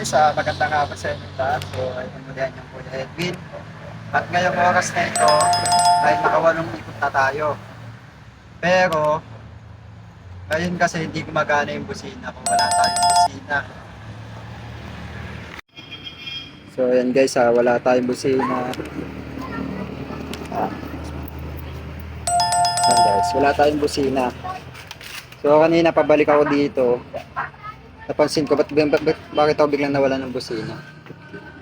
guys, uh, magandang hapon sa inyo lahat. So, ayun muli yan yung Kuya Edwin. At ngayong oras na ito, ay nakawalong ikot na tayo. Pero, ngayon kasi hindi gumagana yung busina kung wala tayong busina. So, ayan guys, ah, wala tayong busina. Ah. Ayan guys, wala tayong busina. So, kanina pabalik ako dito. Napansin ko, ba't, ba't, ba't- bakit ako biglang nawala ng busina?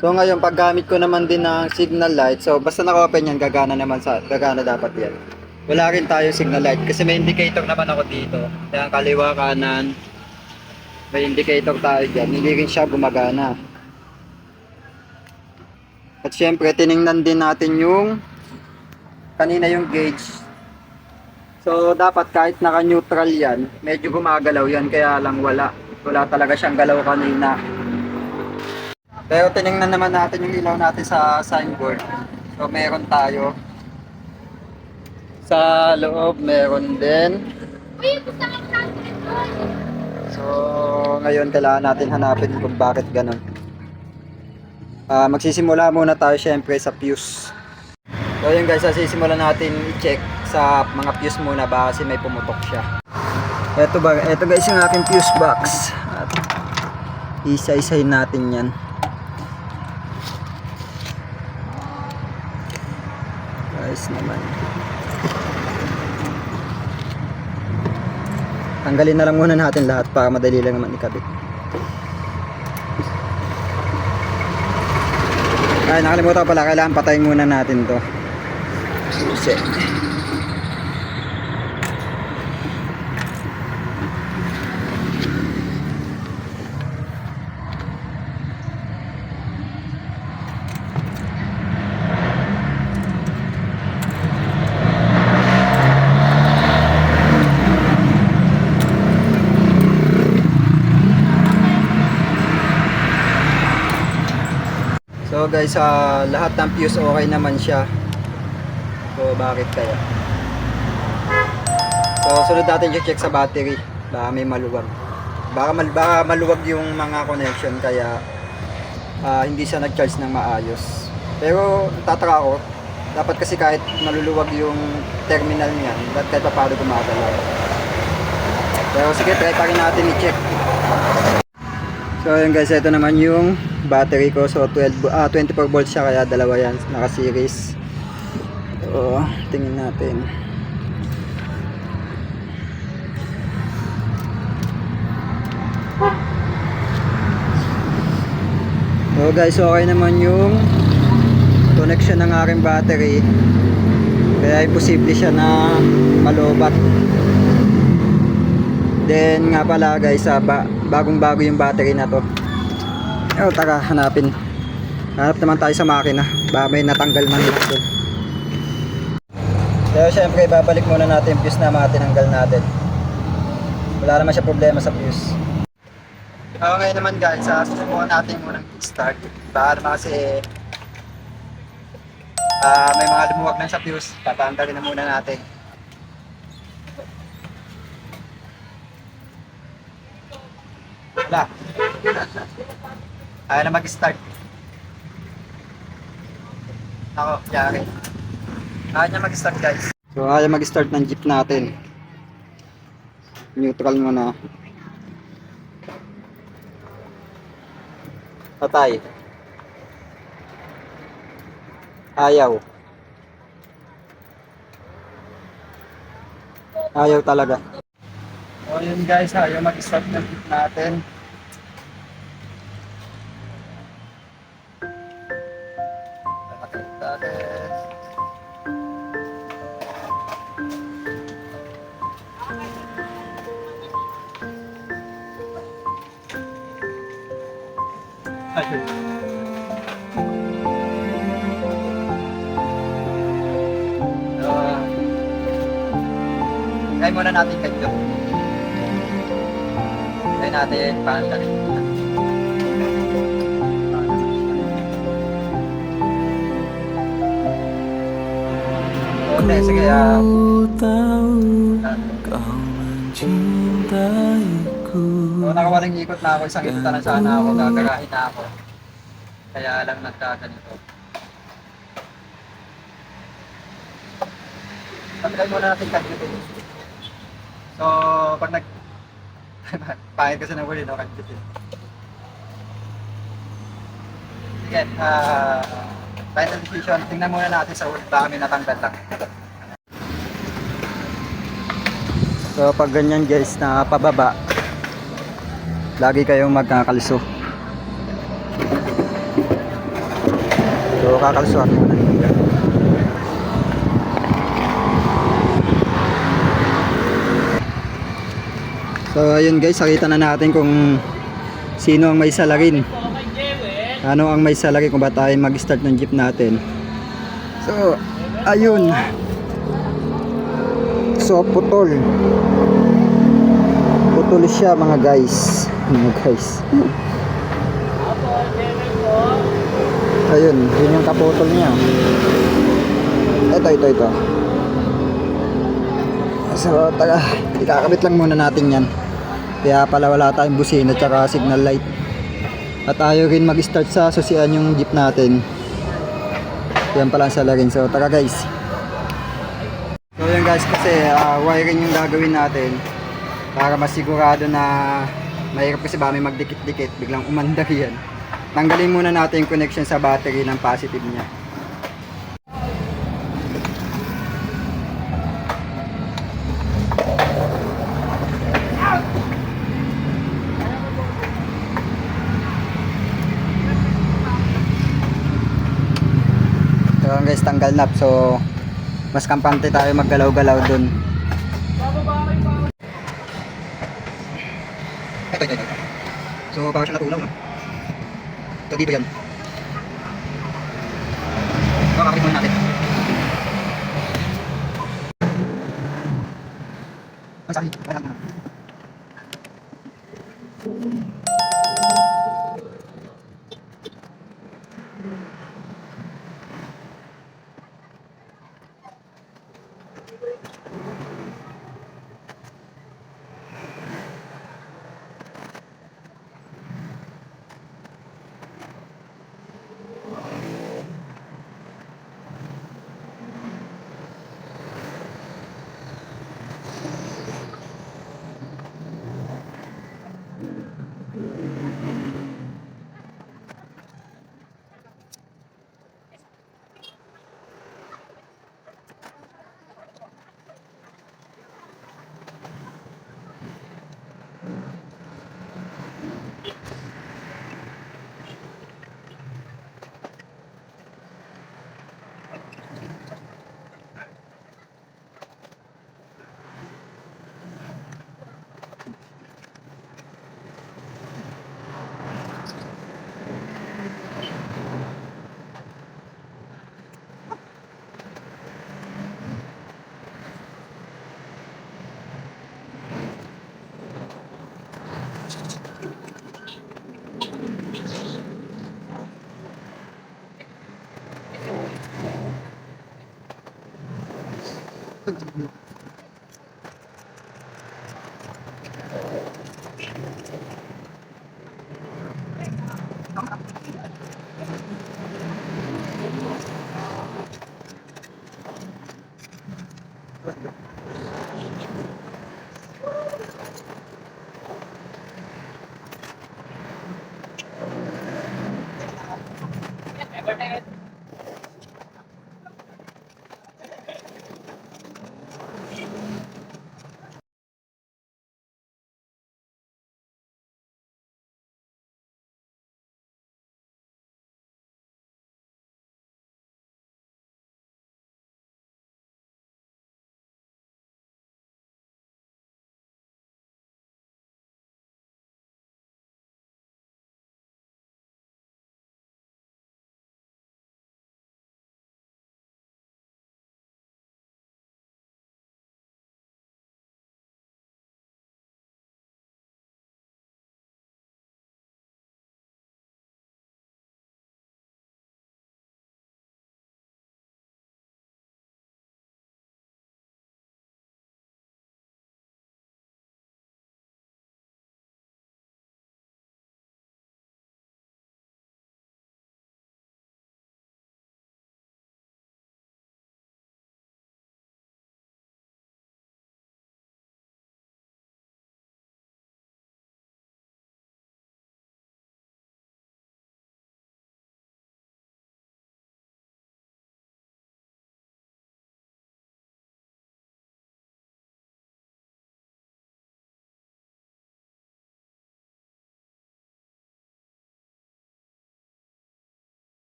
So ngayon, paggamit ko naman din ng signal light, so basta naka-open yan, gagana naman sa, gagana dapat yan. Wala rin tayo signal light kasi may indicator naman ako dito. Kaya kaliwa, kanan, may indicator tayo dyan. Hindi rin siya gumagana. At syempre, tiningnan din natin yung kanina yung gauge. So, dapat kahit naka-neutral yan, medyo gumagalaw yan, kaya lang wala. Wala talaga siyang galaw kanina. Pero tiningnan naman natin yung ilaw natin sa signboard. So, meron tayo. Sa loob, meron din. So, ngayon kailangan natin hanapin kung bakit ganun. Ah, magsisimula muna tayo syempre sa fuse. So yun guys, sisimulan natin i-check sa mga fuse muna baka kasi may pumutok siya. Ito ba, ito guys yung aking fuse box. At isa-isahin natin yan. Guys naman. Tanggalin na lang muna natin lahat para madali lang naman ikabit. Ay, nakalimutan pala, kailangan patayin muna natin to. Susi. Guys, sa lahat ng fuse okay naman siya. So bakit kaya? So sunod natin check sa battery. Baka may maluwag. Baka, mal baka maluwag yung mga connection kaya ah, hindi siya nag-charge ng maayos. Pero tataka ko, dapat kasi kahit maluluwag yung terminal niya, dapat kahit pa paano gumagalaw. Pero sige, try pa rin natin i-check. So yun guys, ito naman yung battery ko. So 12 ah 24 volts siya kaya dalawa yan naka-series. So tingin natin. So guys, okay naman yung connection ng aking battery. Kaya imposible siya na malobat. Then nga pala guys, ah, ba bagong bago yung battery na to. Oh, taka, hanapin. Hanap naman tayo sa makina. Baka may natanggal man dito. Pero syempre, babalik muna natin yung fuse na mga tinanggal natin. Wala naman siya problema sa fuse. Okay naman guys, uh, susubukan natin munang start. Baka naman kasi ah, may mga lumuwag lang sa fuse. Tatanggalin na muna natin. Wala. Ayaw na mag-start. Ako, yari. Ayaw niya mag-start guys. So ayaw mag-start ng jeep natin. Neutral mo na. Patay. Ayaw. Ayaw talaga. So yun guys, ayaw mag-start ng jeep natin. Try muna natin kanyo. Try natin paandarin. Okay, sige. ah. Hintay-hintay ko So, nakawaling ikot na ako, isang ikot na sana ako, gagarahin na ako. Kaya lang nagkaganito. Pagkay muna natin kadyotin. So, pag nag... Pahit kasi ng huli, no, kadyotin. Sige, ah... final decision. Tingnan muna natin sa wood, baka may natanggal lang. So, pag ganyan guys, na pababa, lagi kayong magkakalso. So, kakalsuhan muna. So, ayun guys, nakita na natin kung sino ang may salarin. Ano ang may salarin kung ba tayo mag-start ng jeep natin. So, ayun. So, putol. Putol siya mga guys. Mga guys. Ayun, yun yung kaputol niya. Ito, ito, ito. So, taga, ikakabit lang muna natin yan. Kaya pala wala tayong busina tsaka signal light. At ayaw rin mag-start sa susian yung jeep natin. Yan pala ang salarin. So, tara guys. So, yan guys, kasi ah, wiring yung gagawin natin para masigurado na mahirap kasi ba may magdikit-dikit, biglang umandar yan. Tanggalin muna natin yung connection sa battery ng positive niya. Guys, tanggal na. So, mas kampante tayo maggalaw-galaw dun. Ito, ito. So, baka siya natunaw, no? Ito, dito yan. So, kakabit muna natin. Ang sabi,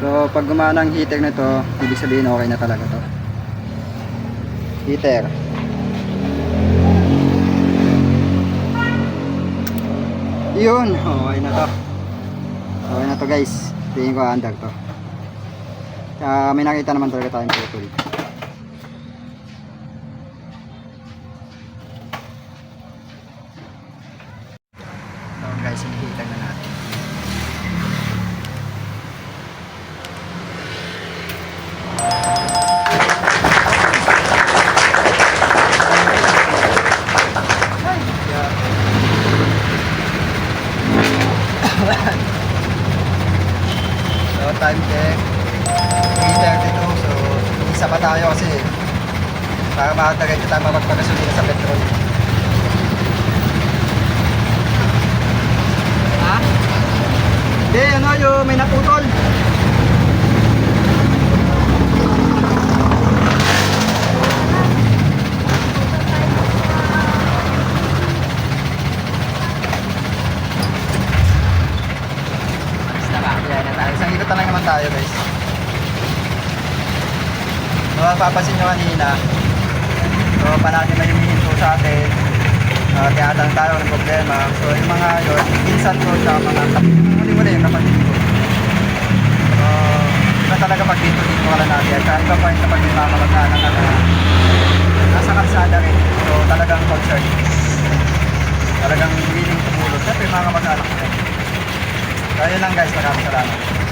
So, pag gumana ang heater nito, ibig sabihin okay na talaga to. Heater. Yun, okay na to. Okay na to guys. Tingin ko under to. Kaya may nakita naman talaga tayong putol. Para makatagal tayo mapagpagasolina sa petrol Ha? Hindi ano yung may naputol na tayo. Na guys. Mapapansin nyo kanina. So, palagi may humihinto sa atin. Uh, tinatanong tayo ng problema. So, yung mga yun, minsan ko sa mga kapatid. Muli-muli yung kapatid ko. So, iba talaga pag dito dito ka lang natin. At saka iba pa yung kapag may mga kamag-anak na nasa kalsada rin. So, talagang concern. Talagang willing tumulong. Siyempre, mga kamag-anak ko rin. So, yun lang guys. Maraming salamat.